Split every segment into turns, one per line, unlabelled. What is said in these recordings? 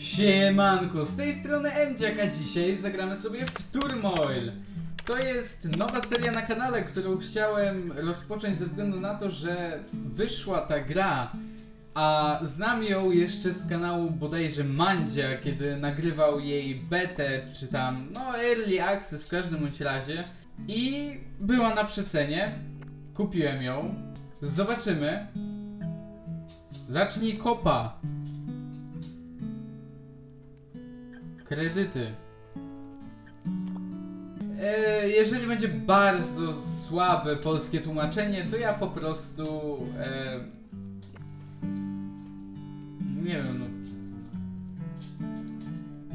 Siemanko, z tej strony Mdziak, a dzisiaj zagramy sobie w Turmoil. To jest nowa seria na kanale, którą chciałem rozpocząć ze względu na to, że wyszła ta gra, a znam ją jeszcze z kanału bodajże Mandzia, kiedy nagrywał jej betę, czy tam, no early access w każdym bądź razie. I była na przecenie, kupiłem ją, zobaczymy. Zacznij kopa. Kredyty. E, jeżeli będzie bardzo słabe polskie tłumaczenie, to ja po prostu. E, nie wiem, no.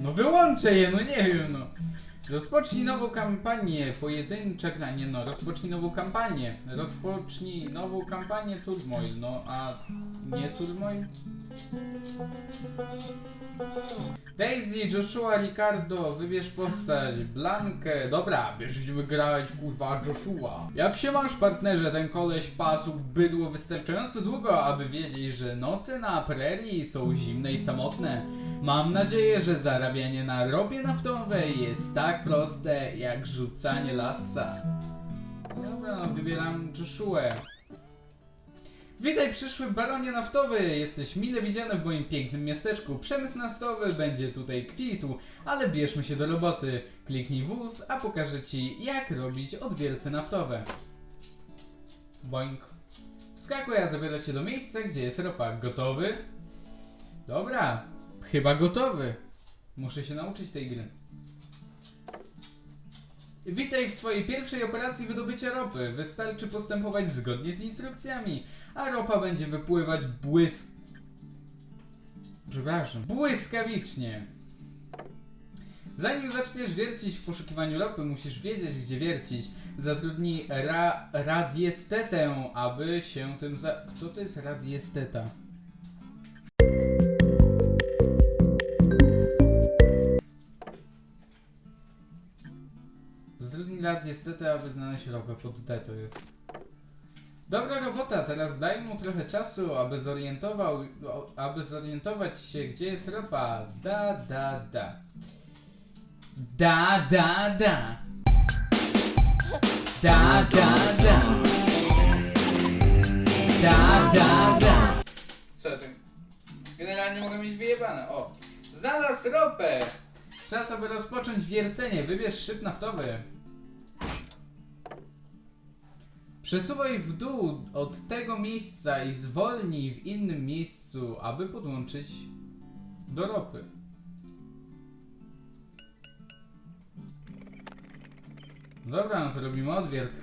No wyłączę je, no nie wiem, no. Rozpocznij nową kampanię, pojedyncza gra, nie no, rozpocznij nową kampanię. Rozpocznij nową kampanię Turmoil, no a nie Turmoil? Daisy, Joshua, Ricardo, wybierz postać, Blankę, dobra, będziemy grać kurwa Joshua. Jak się masz partnerze, ten koleś pasł bydło wystarczająco długo, aby wiedzieć, że noce na prerii są zimne i samotne. Mam nadzieję, że zarabianie na ropie naftowej jest tak proste, jak rzucanie lasa. Dobra, no wybieram Joshua. Witaj przyszły baronie naftowy! Jesteś mile widziany w moim pięknym miasteczku. Przemysł naftowy będzie tutaj kwitł, ale bierzmy się do roboty. Kliknij wóz, a pokażę ci jak robić odwierty naftowe. Boink. Wskakuj, a zabiorę cię do miejsca, gdzie jest ropa. Gotowy? Dobra, chyba gotowy. Muszę się nauczyć tej gry. Witaj w swojej pierwszej operacji wydobycia ropy. Wystarczy postępować zgodnie z instrukcjami, a ropa będzie wypływać błysk... Przepraszam. Błyskawicznie. Zanim zaczniesz wiercić w poszukiwaniu ropy, musisz wiedzieć, gdzie wiercić. Zatrudnij ra radiestetę, aby się tym za... Kto to jest radiesteta? Zatrudnij radiestetę, aby znaleźć ropę. Pod D to jest. Dobra robota, teraz daj mu trochę czasu, aby zorientował, aby zorientować się, gdzie jest ropa. Da, da, da. Da, da, da. Da, da, da. Da, da, da. Co ty? Generalnie mogę mieć wyjebane. O. Znalazł ropę! Czas, aby rozpocząć wiercenie. Wybierz szyb naftowy. Przesuwaj w dół od tego miejsca i zwolnij w innym miejscu, aby podłączyć do ropy. Dobra, no to robimy odwiert.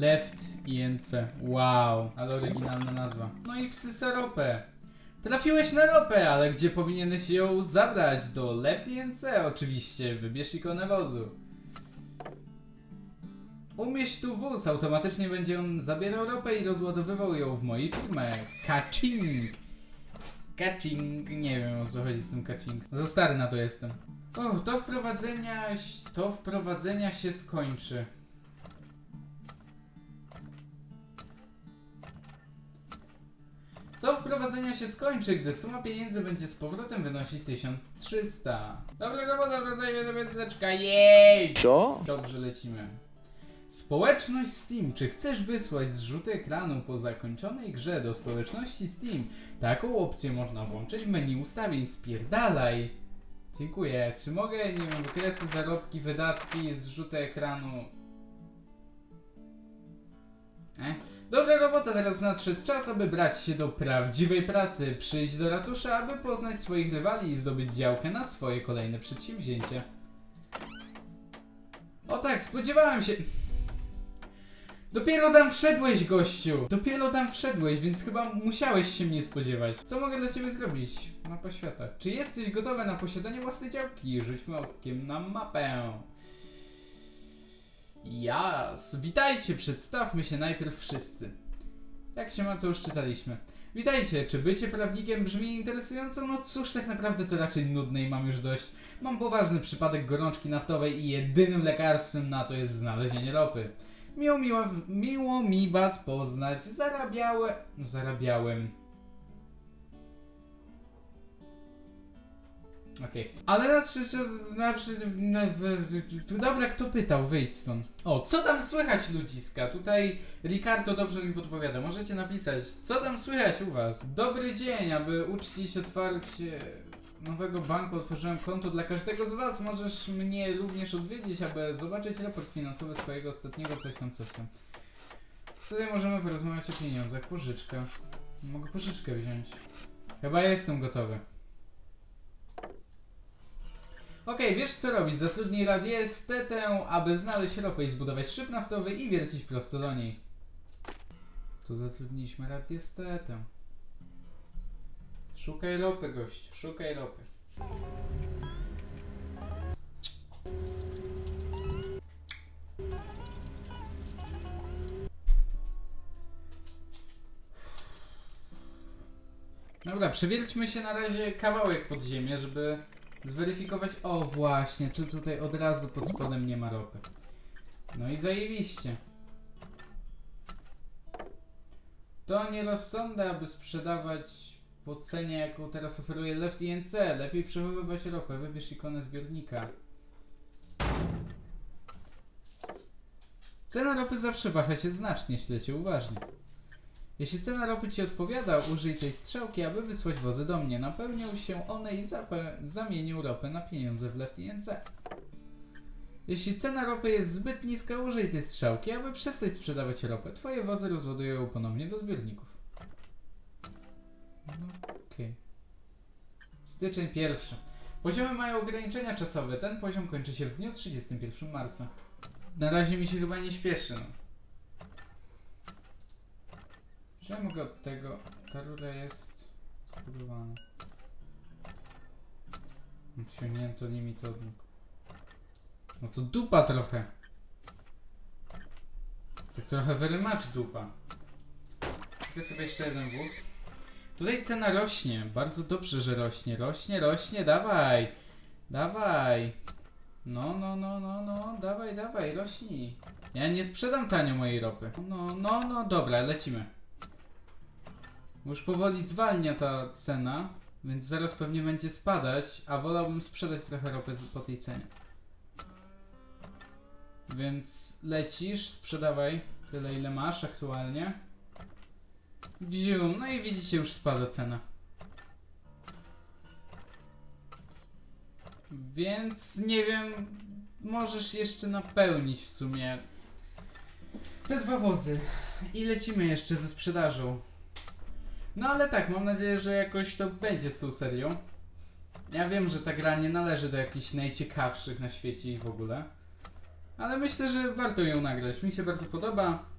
Left INC. Wow, ale oryginalna nazwa. No i wsysa ropę. Trafiłeś na ropę, ale gdzie powinieneś ją zabrać? Do Left INC oczywiście. Wybierz ikonę wozu. Umieść tu wóz, automatycznie będzie on zabierał ropę i rozładowywał ją w mojej firmie. Kaching! Kaching, nie wiem o co chodzi z tym kaching. Za stary na to jestem. O, to wprowadzenia, to wprowadzenia się skończy. Co wprowadzenia się skończy, gdy suma pieniędzy będzie z powrotem wynosić 1300. Dobra robota, wracajmy do miasteczka, jej!
Co?
Dobrze lecimy. Społeczność Steam. Czy chcesz wysłać zrzuty ekranu po zakończonej grze do społeczności Steam? Taką opcję można włączyć w menu ustawień. Spierdalaj! Dziękuję. Czy mogę, nie wiem, wykresy, zarobki, wydatki, zrzuty ekranu? E? Dobra robota, teraz nadszedł czas, aby brać się do prawdziwej pracy. Przyjść do ratusza, aby poznać swoich rywali i zdobyć działkę na swoje kolejne przedsięwzięcie. O tak, spodziewałem się. Dopiero tam wszedłeś, gościu! Dopiero tam wszedłeś, więc chyba musiałeś się mnie spodziewać. Co mogę dla ciebie zrobić? Mapa świata. Czy jesteś gotowy na posiadanie własnej działki? Rzućmy okiem na mapę. Jas! Witajcie, przedstawmy się najpierw wszyscy. Jak się ma, to już czytaliśmy. Witajcie, czy bycie prawnikiem brzmi interesująco? No cóż, tak naprawdę to raczej nudne i mam już dość. Mam poważny przypadek gorączki naftowej i jedynym lekarstwem na to jest znalezienie ropy. Miło, miło, miło mi was poznać. Zarabiałem... Zarabiałem... Okej. Ale na trzy czas, na przy, dobra, kto pytał? Wyjdź stąd. O, co tam słychać ludziska? Tutaj Ricardo dobrze mi podpowiada. Możecie napisać, co tam słychać u was? Dobry dzień, aby uczcić otwarcie nowego banku otworzyłem konto dla każdego z was. Możesz mnie również odwiedzić, aby zobaczyć raport finansowy swojego ostatniego coś tam, coś tam. Tutaj możemy porozmawiać o pieniądzach. Pożyczka. Mogę pożyczkę wziąć. Chyba jestem gotowy. Okej, wiesz co robić. Zatrudnij radiestetę, aby znaleźć ropę i zbudować szyb naftowy i wiercić prosto do niej. Tu zatrudniliśmy radiestetę. Szukaj ropy, gość. Szukaj ropy. Dobra, przewierćmy się na razie kawałek pod ziemię, żeby zweryfikować. O, właśnie, czy tutaj od razu pod spodem nie ma ropy. No i zajebiście. To nierozsądne, aby sprzedawać po cenie, jaką teraz oferuje Left INC. Lepiej przechowywać ropę. Wybierz ikonę zbiornika. Cena ropy zawsze waha się znacznie, śledźcie uważnie. Jeśli cena ropy Ci odpowiada, użyj tej strzałki, aby wysłać wozy do mnie. Napełnią się one i zamienią ropę na pieniądze w Left INC. Jeśli cena ropy jest zbyt niska, użyj tej strzałki, aby przestać sprzedawać ropę. Twoje wozy rozładują ją ponownie do zbiorników. No, Okej. Styczeń pierwszy. Poziomy mają ograniczenia czasowe. Ten poziom kończy się w dniu 31 marca. Na razie mi się chyba nie śpieszy. No. Czy ja mogę od tego... Ta rura jest zbudowana. Odciągnięto limit odnóg. No to dupa trochę. Tak trochę very much dupa. Kupię sobie jeszcze jeden wóz. Tutaj cena rośnie. Bardzo dobrze, że rośnie. Rośnie, rośnie, dawaj. Dawaj. No, no, no, no, no, dawaj, dawaj, rośnij. Ja nie sprzedam tanio mojej ropy. No, no, no, dobra, lecimy. Już powoli zwalnia ta cena, więc zaraz pewnie będzie spadać, a wolałbym sprzedać trochę ropy po tej cenie. Więc lecisz, sprzedawaj tyle ile masz aktualnie. Wziął, no i widzicie już spada cena. Więc nie wiem, możesz jeszcze napełnić w sumie te dwa wozy i lecimy jeszcze ze sprzedażą. No ale tak, mam nadzieję, że jakoś to będzie z tą serią. Ja wiem, że ta gra nie należy do jakichś najciekawszych na świecie i w ogóle. Ale myślę, że warto ją nagrać. Mi się bardzo podoba.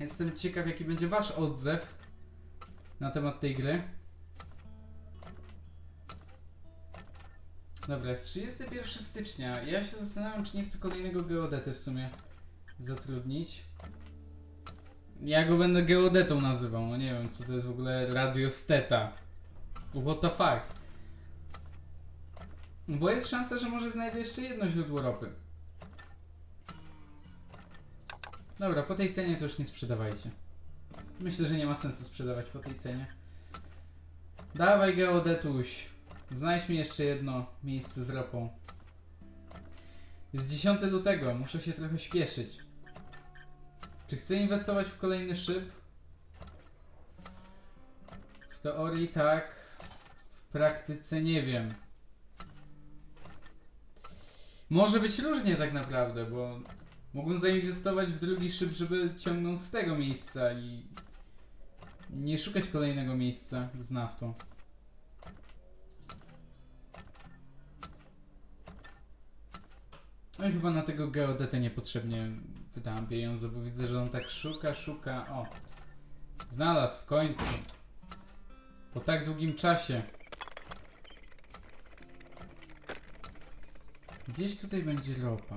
Jestem ciekaw, jaki będzie wasz odzew na temat tej gry. Dobra, jest 31 stycznia. Ja się zastanawiam, czy nie chcę kolejnego geodety w sumie zatrudnić. Ja go będę geodetą nazywał, no nie wiem, co to jest w ogóle radiosteta. What the fuck? Bo jest szansa, że może znajdę jeszcze jedno źródło ropy. Dobra, po tej cenie to już nie sprzedawajcie. Myślę, że nie ma sensu sprzedawać po tej cenie. Dawaj geodetuś. Znajdź mi jeszcze jedno miejsce z ropą. Jest 10 lutego, muszę się trochę śpieszyć. Czy chcę inwestować w kolejny szyb? W teorii tak. W praktyce nie wiem. Może być różnie tak naprawdę, bo mógłbym zainwestować w drugi szyb, żeby ciągnął z tego miejsca i nie szukać kolejnego miejsca z naftą. No i chyba na tego geodetę niepotrzebnie wydałam pieniądze, bo widzę, że on tak szuka, szuka. O! Znalazł w końcu. Po tak długim czasie. Gdzieś tutaj będzie ropa.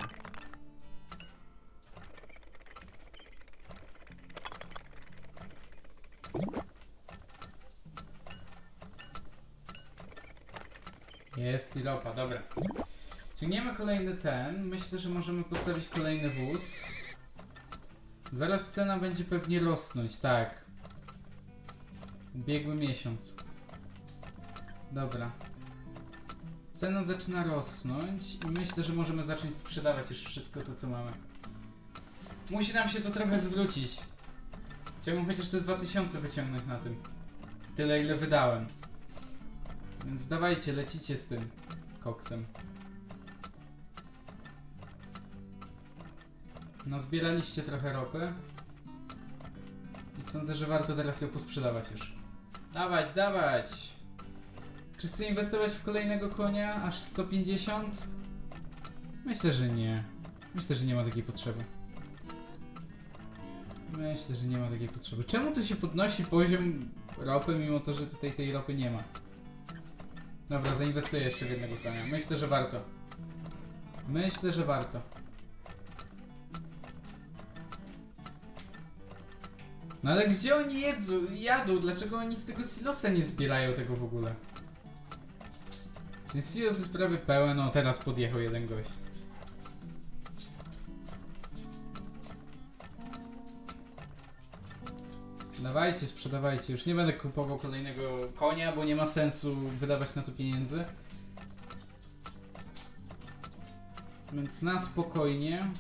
Jest i ropa, dobra. Ciągniemy kolejny ten. Myślę, że możemy postawić kolejny wóz. Zaraz cena będzie pewnie rosnąć, tak. Ubiegły miesiąc. Dobra. Cena zaczyna rosnąć i myślę, że możemy zacząć sprzedawać już wszystko to, co mamy. Musi nam się to trochę zwrócić. Chciałbym chociaż te 2000 wyciągnąć na tym. Tyle, ile wydałem. Więc dawajcie, lecicie z tym koksem. No, zbieraliście trochę ropy. I sądzę, że warto teraz ją posprzedawać już. Dawać, dawać! Czy chcę inwestować w kolejnego konia? Aż 150? Myślę, że nie. Myślę, że nie ma takiej potrzeby. Myślę, że nie ma takiej potrzeby. Czemu tu się podnosi poziom ropy, mimo to, że tutaj tej ropy nie ma? Dobra, zainwestuję jeszcze w jednego konia. Myślę, że warto. Myślę, że warto. No ale gdzie oni jedzą, jadą? Dlaczego oni z tego silosa nie zbierają tego w ogóle? Ten silos jest prawie pełen, o teraz podjechał jeden gość. Dawajcie, sprzedawajcie. Już nie będę kupował kolejnego konia, bo nie ma sensu wydawać na to pieniędzy. Więc na spokojnie.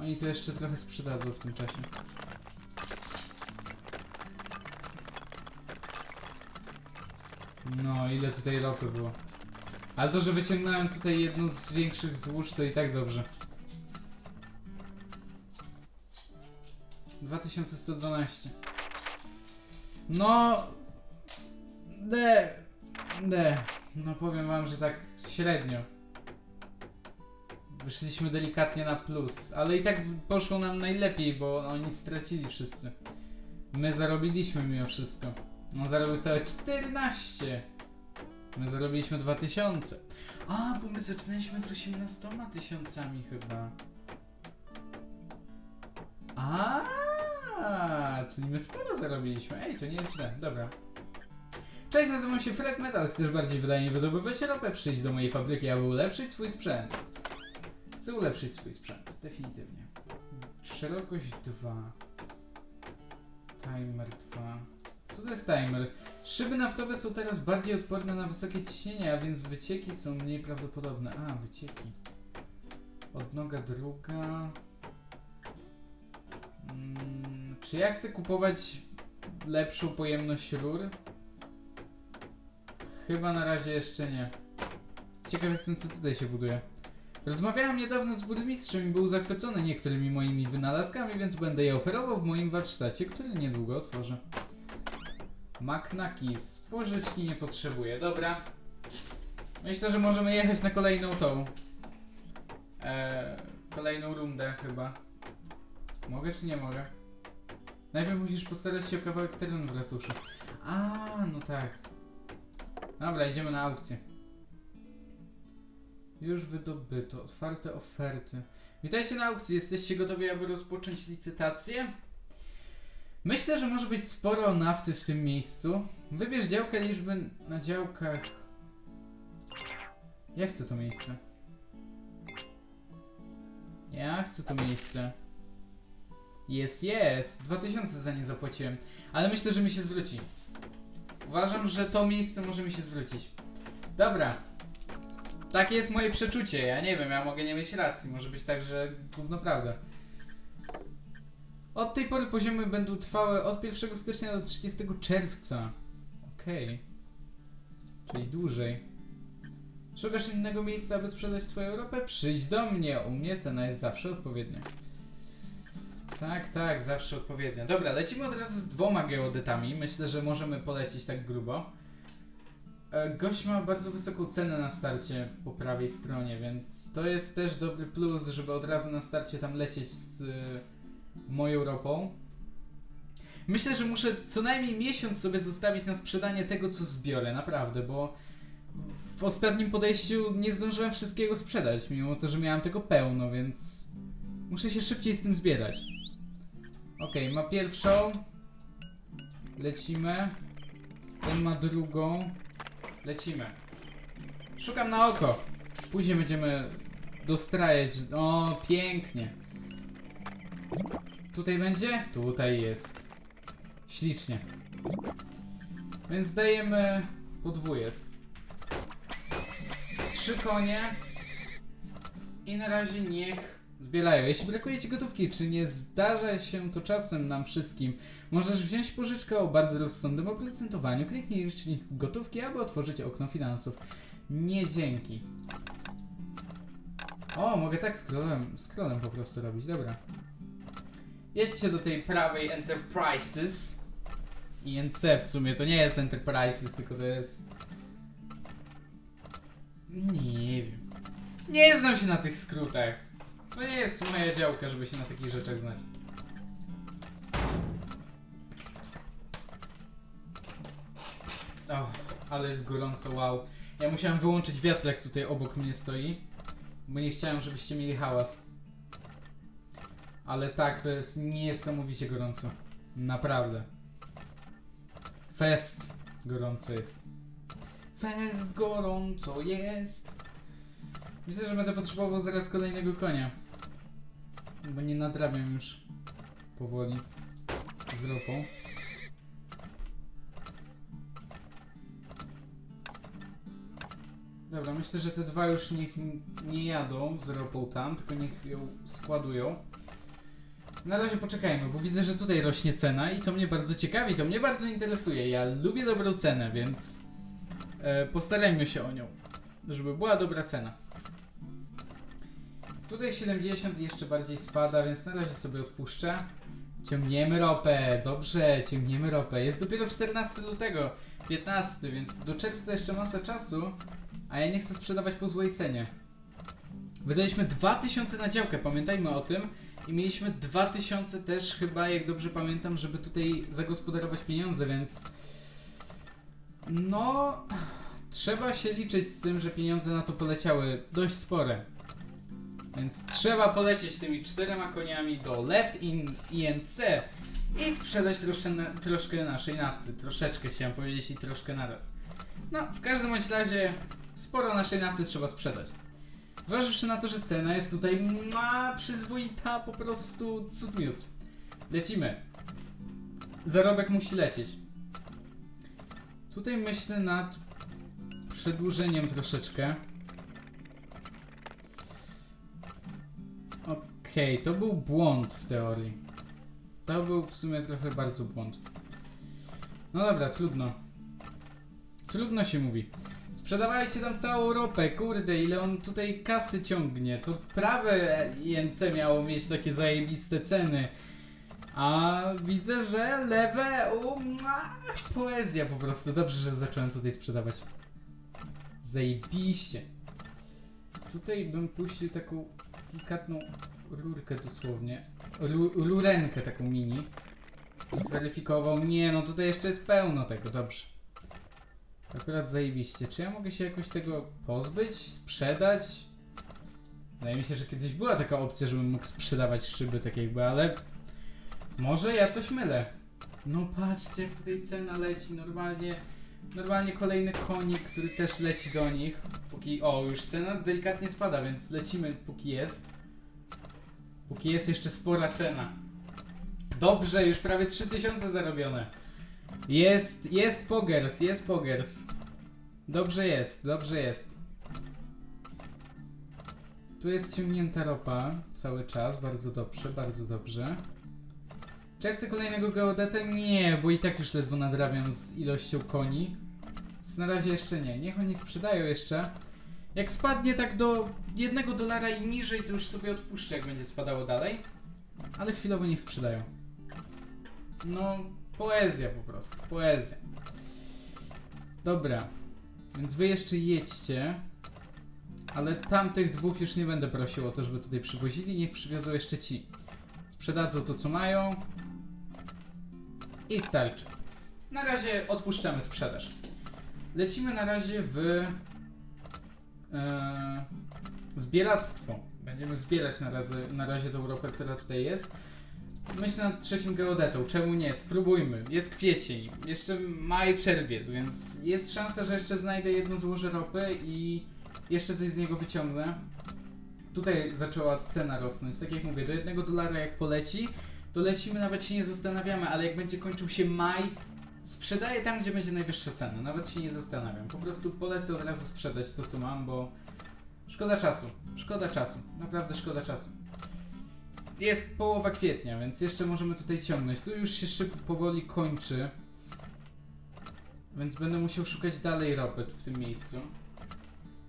Oni tu jeszcze trochę sprzedadzą w tym czasie. No, ile tutaj ropy było. Ale to, że wyciągnąłem tutaj jedno z większych złóż, to i tak dobrze. 2112. No. D. D. No powiem wam, że tak średnio. Wyszliśmy delikatnie na plus, ale i tak poszło nam najlepiej, bo oni stracili wszyscy. My zarobiliśmy mimo wszystko. On zarobił całe 14. My zarobiliśmy 2000. A, bo my zaczynaliśmy z 18 tysiącami chyba. Czyli my sporo zarobiliśmy. Ej, to nie jest źle. Dobra. Cześć, nazywam się Fred Metal. Chcesz bardziej wydajnie wydobywać ropę? Przyjdź do mojej fabryki, aby ulepszyć swój sprzęt. Chcę ulepszyć swój sprzęt. Definitywnie. Szerokość 2. Timer 2. Co to jest timer? Szyby naftowe są teraz bardziej odporne na wysokie ciśnienie, a więc wycieki są mniej prawdopodobne. A, wycieki. Odnoga druga. Czy ja chcę kupować lepszą pojemność rur? Chyba na razie jeszcze nie. Ciekaw jestem, co tutaj się buduje. Rozmawiałem niedawno z burmistrzem i był zachwycony niektórymi moimi wynalazkami, więc będę je oferował w moim warsztacie, który niedługo otworzę. Maknakis. Pożyczki nie potrzebuję. Dobra. Myślę, że możemy jechać na kolejną tą. Eee, kolejną rundę chyba. Mogę czy nie mogę? Najpierw musisz postarać się o kawałek terenu w ratuszu. A, no tak. Dobra, idziemy na aukcję. Już wydobyto. Otwarte oferty. Witajcie na aukcji. Jesteście gotowi, aby rozpocząć licytację? Myślę, że może być sporo nafty w tym miejscu. Wybierz działkę liczby na działkach. Ja chcę to miejsce. Ja chcę to miejsce. Jest, jest. 2000 za nie zapłaciłem. Ale myślę, że mi się zwróci. Uważam, że to miejsce może mi się zwrócić. Dobra. Takie jest moje przeczucie. Ja nie wiem, ja mogę nie mieć racji. Może być tak, że gówno prawda. Od tej pory poziomy będą trwały od 1 stycznia do 30 czerwca. Okej. Czyli dłużej. Szukasz innego miejsca, aby sprzedać swoją ropę? Przyjdź do mnie. U mnie cena jest zawsze odpowiednia. Tak, tak, zawsze odpowiednia. Dobra, lecimy od razu z dwoma geodetami. Myślę, że możemy polecieć tak grubo. E, Gość ma bardzo wysoką cenę na starcie po prawej stronie, więc to jest też dobry plus, żeby od razu na starcie tam lecieć z y, moją ropą. Myślę, że muszę co najmniej miesiąc sobie zostawić na sprzedanie tego, co zbiorę, naprawdę, bo w ostatnim podejściu nie zdążyłem wszystkiego sprzedać, mimo to, że miałem tego pełno, więc muszę się szybciej z tym zbierać. Okej, ma pierwszą. Lecimy. Ten ma drugą. Lecimy. Szukam na oko. Później będziemy dostrajać. O, pięknie. Tutaj będzie? Tutaj jest. Ślicznie. Więc dajemy podwójest. trzy konie i na razie niech zbierają. Jeśli brakuje ci gotówki, czy nie zdarza się to czasem nam wszystkim, możesz wziąć pożyczkę o bardzo rozsądnym oprocentowaniu, kliknij licznik gotówki, aby otworzyć okno finansów. Nie dzięki. O, mogę tak scrollem, scrollem po prostu robić, dobra. Jedźcie do tej prawej Enterprises. INC w sumie to nie jest Enterprises, tylko to jest. Nie wiem. Nie znam się na tych skrótach. To nie jest moja działka, żeby się na takich rzeczach znać. O, ale jest gorąco, wow. Ja musiałem wyłączyć wiatrak tutaj obok mnie stoi, bo nie chciałem, żebyście mieli hałas. Ale tak, to jest niesamowicie gorąco. Naprawdę. Fest gorąco jest. Fest gorąco jest. Myślę, że będę potrzebował zaraz kolejnego konia. Bo nie nadrabiam już powoli z ropą. Dobra, myślę, że te dwa już niech nie jadą z ropą tam, tylko niech ją składują. Na razie poczekajmy, bo widzę, że tutaj rośnie cena i to mnie bardzo ciekawi, to mnie bardzo interesuje. Ja lubię dobrą cenę, więc e, postarajmy się o nią, żeby była dobra cena. Tutaj 70 jeszcze bardziej spada, więc na razie sobie odpuszczę. Ciągniemy ropę, dobrze, ciągniemy ropę. Jest dopiero 14 lutego, 15, więc do czerwca jeszcze masa czasu, a ja nie chcę sprzedawać po złej cenie. Wydaliśmy 2000 na działkę, pamiętajmy o tym. I mieliśmy 2000 też chyba, jak dobrze pamiętam, żeby tutaj zagospodarować pieniądze, więc... No... Trzeba się liczyć z tym, że pieniądze na to poleciały dość spore. Więc trzeba polecieć tymi czterema koniami do Left in INC i sprzedać trosze, troszkę naszej nafty. Troszeczkę chciałem powiedzieć i troszkę naraz. No, w każdym bądź razie sporo naszej nafty trzeba sprzedać. Zważywszy na to, że cena jest tutaj ma przyzwoita, po prostu cud miód. Lecimy. Zarobek musi lecieć. Tutaj myślę nad przedłużeniem troszeczkę. Okej, to był błąd w teorii. To był w sumie trochę bardzo błąd. No dobra, trudno. Trudno się mówi. Sprzedawajcie tam całą ropę, kurde, ile on tutaj kasy ciągnie. To prawe INC miało mieć takie zajebiste ceny. A widzę, że lewe, u, mua, poezja po prostu. Dobrze, że zacząłem tutaj sprzedawać. Zajebiście. Tutaj bym puścił taką delikatną rurkę dosłownie. Ru, rurenkę taką mini. Zweryfikował. Nie, no tutaj jeszcze jest pełno tego, dobrze. Akurat zajebiście. Czy ja mogę się jakoś tego pozbyć, sprzedać? Wydaje mi się, że kiedyś była taka opcja, żebym mógł sprzedawać szyby tak jakby, ale może ja coś mylę. No patrzcie, jak tutaj cena leci normalnie. Normalnie kolejny konik, który też leci do nich. Póki. O, już cena delikatnie spada, więc lecimy póki jest. Póki jest jeszcze spora cena. Dobrze, już prawie 3000 zarobione. Jest, jest pogers, jest pogers. Dobrze jest, dobrze jest. Tu jest ciągnięta ropa cały czas, bardzo dobrze, bardzo dobrze. Czy ja chcę kolejnego geodetę? Nie, bo i tak już ledwo nadrabiam z ilością koni. Więc na razie jeszcze nie. Niech oni sprzedają jeszcze. Jak spadnie tak do jednego dolara i niżej, to już sobie odpuszczę, jak będzie spadało dalej. Ale chwilowo niech sprzedają. No, poezja po prostu, poezja. Dobra, więc wy jeszcze jedźcie. Ale tamtych dwóch już nie będę prosił o to, żeby tutaj przywozili. Niech przywiozą jeszcze ci. Sprzedadzą to, co mają. I starczy. Na razie odpuszczamy sprzedaż. Lecimy na razie w e, zbieractwo. Będziemy zbierać na razie, na razie tą ropę, która tutaj jest. Myślę nad trzecim geodetą. Czemu nie? Spróbujmy. Jest kwiecień. Jeszcze maj, czerwiec, więc jest szansa, że jeszcze znajdę jedno złoże ropy i jeszcze coś z niego wyciągnę. Tutaj zaczęła cena rosnąć. Tak jak mówię, do jednego dolara jak poleci, to lecimy, nawet się nie zastanawiamy, ale jak będzie kończył się maj, Sprzedaję tam, gdzie będzie najwyższa cena. Nawet się nie zastanawiam. Po prostu polecę od razu sprzedać to, co mam, bo szkoda czasu. Szkoda czasu. Naprawdę szkoda czasu. Jest połowa kwietnia, więc jeszcze możemy tutaj ciągnąć. Tu już się szyb powoli kończy. Więc będę musiał szukać dalej ropy w tym miejscu.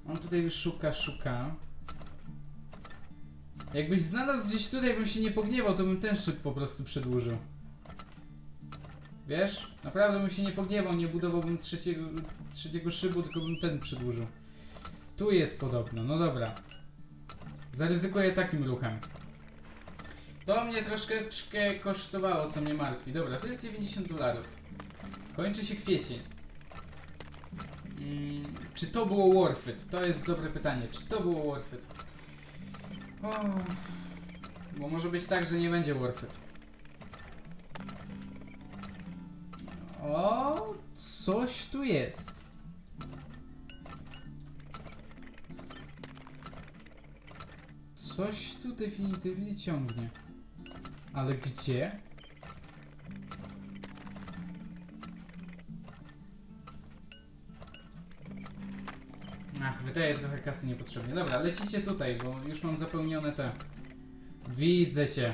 On tutaj już szuka, szuka. Jakbyś znalazł gdzieś tutaj, bym się nie pogniewał, to bym ten szyb po prostu przedłużył. Wiesz? Naprawdę bym się nie pogniewał, nie budowałbym trzeciego, trzeciego szybu, tylko bym ten przedłużył. Tu jest podobno, no dobra. Zaryzykuję takim ruchem. To mnie troszeczkę kosztowało, co mnie martwi. Dobra, to jest 90 dolarów. Kończy się kwiecień. Mm, czy to było worth it? To jest dobre pytanie. Czy to było worth it? Bo może być tak, że nie będzie worth it. O, coś tu jest. Coś tu definitywnie ciągnie. Ale gdzie? Ach, wydaje trochę kasy niepotrzebnie. Dobra, lecicie tutaj, bo już mam zapełnione te. Widzę cię.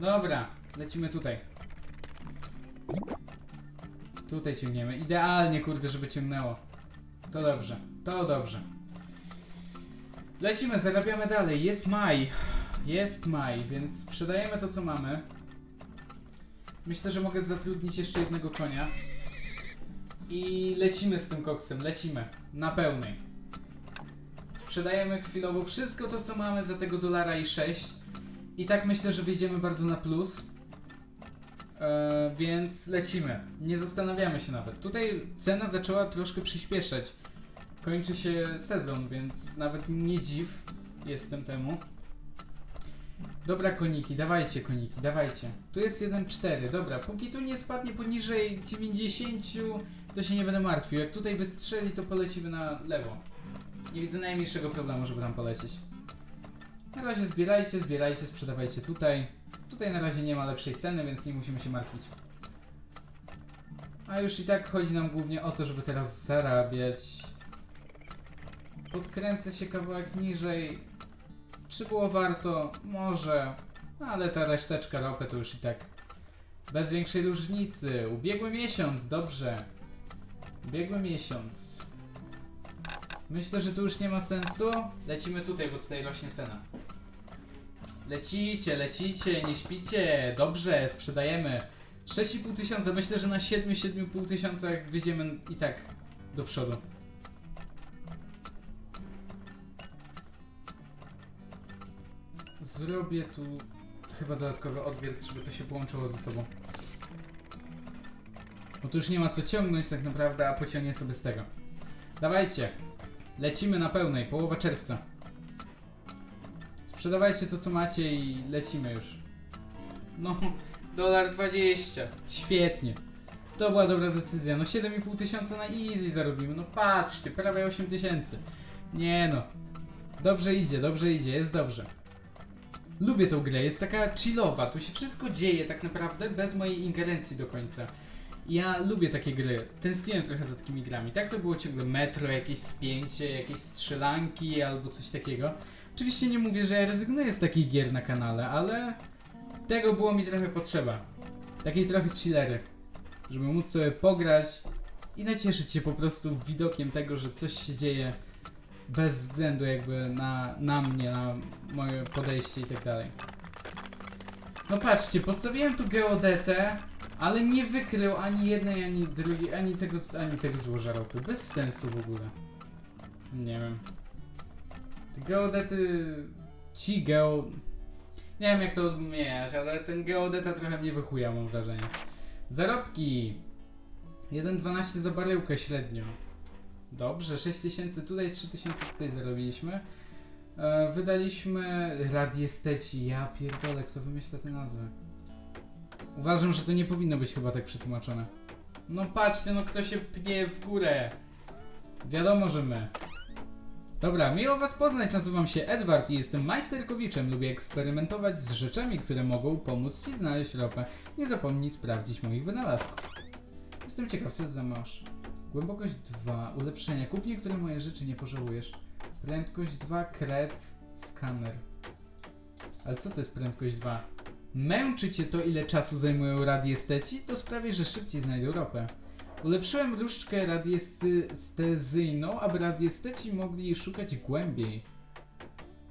Dobra, lecimy tutaj. Tutaj ciągniemy. Idealnie, kurde, żeby ciągnęło. To dobrze, to dobrze. Lecimy, zarabiamy dalej. Jest maj. Jest maj, więc sprzedajemy to, co mamy. Myślę, że mogę zatrudnić jeszcze jednego konia. I lecimy z tym koksem, lecimy. Na pełnej. Sprzedajemy chwilowo wszystko to, co mamy za tego dolara i 6. I tak myślę, że wyjdziemy bardzo na plus. E, więc lecimy. Nie zastanawiamy się nawet. Tutaj cena zaczęła troszkę przyspieszać. Kończy się sezon, więc nawet nie dziw jestem temu. Dobra, koniki, dawajcie koniki, dawajcie. Tu jest 1,4, dobra. Póki tu nie spadnie poniżej 90, to się nie będę martwił. Jak tutaj wystrzeli, to polecimy na lewo. Nie widzę najmniejszego problemu, żeby tam polecieć. Na razie zbierajcie, zbierajcie, sprzedawajcie tutaj. Tutaj na razie nie ma lepszej ceny, więc nie musimy się martwić. A już i tak chodzi nam głównie o to, żeby teraz zarabiać. Podkręcę się kawałek niżej. Czy było warto? Może. Ale ta reszteczka ropy to już i tak bez większej różnicy. Ubiegły miesiąc, dobrze. Ubiegły miesiąc. Myślę, że tu już nie ma sensu. Lecimy tutaj, bo tutaj rośnie cena. Lecicie, lecicie, nie śpicie. Dobrze, sprzedajemy. 6,5 tysiąca. Myślę, że na 7-7,5 tysiącach wyjdziemy i tak do przodu. Zrobię tu chyba dodatkowy odwiert, żeby to się połączyło ze sobą. Bo tu już nie ma co ciągnąć tak naprawdę, a pociągnie sobie z tego. Dawajcie. Lecimy na pełnej, połowa czerwca. Sprzedawajcie to co macie i lecimy już. No, dolar 20. Świetnie. To była dobra decyzja. No 7,5 tysiąca na easy zarobimy. No patrzcie, prawie 8 tysięcy. Nie no. Dobrze idzie, dobrze idzie, jest dobrze. Lubię tą grę, jest taka chillowa, tu się wszystko dzieje tak naprawdę bez mojej ingerencji do końca. Ja lubię takie gry, tęskniłem trochę za takimi grami. Tak to było ciągle metro, jakieś spięcie, jakieś strzelanki albo coś takiego. Oczywiście nie mówię, że ja rezygnuję z takich gier na kanale, ale tego było mi trochę potrzeba. Takiej trochę chillery, żeby móc sobie pograć i nacieszyć się po prostu widokiem tego, że coś się dzieje bez względu jakby na, na mnie, na moje podejście i tak dalej. No patrzcie, postawiłem tu geodetę, ale nie wykrył ani jednej, ani drugiej, ani tego, ani tego złoża ropy. Bez sensu w ogóle. Nie wiem. Geodety... Ci geo... Nie wiem jak to odmieniać, ale ten geodeta trochę mnie wychuja, mam wrażenie. Zarobki. 1,12 za baryłkę średnio. Dobrze, 6000 tutaj, 3000 tutaj zarobiliśmy. E, wydaliśmy radiesteci. Ja pierdolę, kto wymyśla te nazwy. Uważam, że to nie powinno być chyba tak przetłumaczone. No patrzcie, no kto się pnie w górę. Wiadomo, że my. Dobra, miło was poznać, nazywam się Edward i jestem majsterkowiczem. Lubię eksperymentować z rzeczami, które mogą pomóc ci znaleźć ropę. Nie zapomnij sprawdzić moich wynalazków. Jestem ciekaw, co tam masz. Głębokość 2, ulepszenia. Kup niektóre moje rzeczy, nie pożałujesz. Prędkość 2, kret, skaner. Ale co to jest prędkość 2? Męczy cię to, ile czasu zajmują radiesteci? To sprawi, że szybciej znajdą ropę. Ulepszyłem różdżkę radiestezyjną, aby radiesteci mogli szukać głębiej.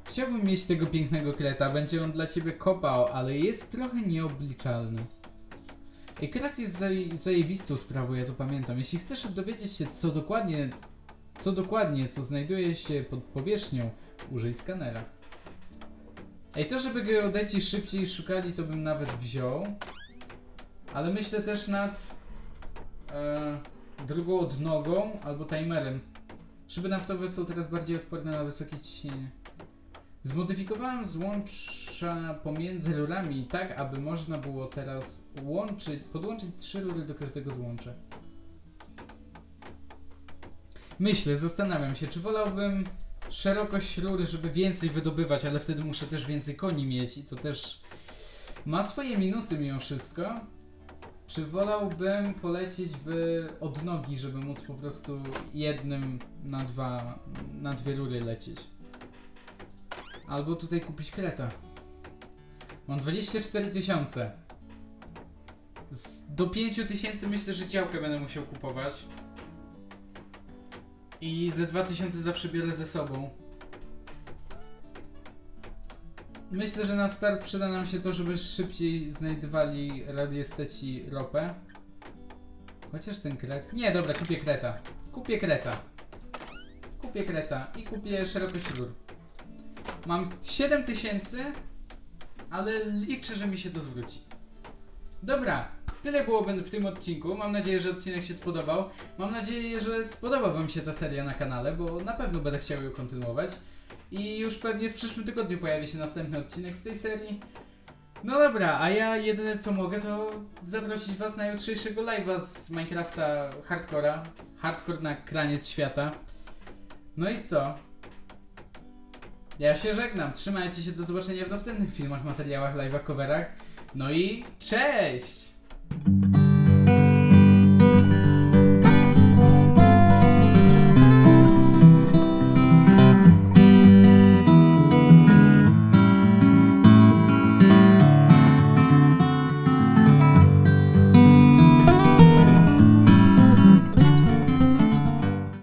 Chciałbym mieć tego pięknego kreta, będzie on dla ciebie kopał, ale jest trochę nieobliczalny. Ej, kret jest zaje- zajebistą sprawą, ja to pamiętam. Jeśli chcesz dowiedzieć się, co dokładnie, co dokładnie, co znajduje się pod powierzchnią, użyj skanera. Ej, to żeby geodeci szybciej szukali, to bym nawet wziął. Ale myślę też nad e, drugą odnogą albo timerem. Szyby naftowe są teraz bardziej odporne na wysokie ciśnienie. Zmodyfikowałem złącza pomiędzy rurami tak, aby można było teraz łączyć, podłączyć trzy rury do każdego złącza. Myślę, zastanawiam się, czy wolałbym szerokość rury, żeby więcej wydobywać, ale wtedy muszę też więcej koni mieć i to też ma swoje minusy mimo wszystko. Czy wolałbym polecieć w odnogi, żeby móc po prostu jednym na dwa, na dwie rury lecieć? Albo tutaj kupić kreta. Mam 24 tysiące. Do 5 tysięcy myślę, że działkę będę musiał kupować. I ze 2000 zawsze biorę ze sobą. Myślę, że na start przyda nam się to, żeby szybciej znajdowali radiesteci ropę. Chociaż ten kret... Nie, dobra, kupię kreta. Kupię kreta. Kupię kreta i kupię szerokość rur. Mam 7000, ale liczę, że mi się to zwróci. Dobra, tyle byłoby w tym odcinku. Mam nadzieję, że odcinek się spodobał. Mam nadzieję, że spodoba Wam się ta seria na kanale, bo na pewno będę chciał ją kontynuować. I już pewnie w przyszłym tygodniu pojawi się następny odcinek z tej serii. No dobra, a ja jedyne co mogę to zaprosić Was na jutrzejszego live'a z Minecrafta Hardcora. Hardcore na kraniec świata. No i co? Ja się żegnam. Trzymajcie się do zobaczenia w następnych filmach, materiałach, live'ach, coverach. No i cześć!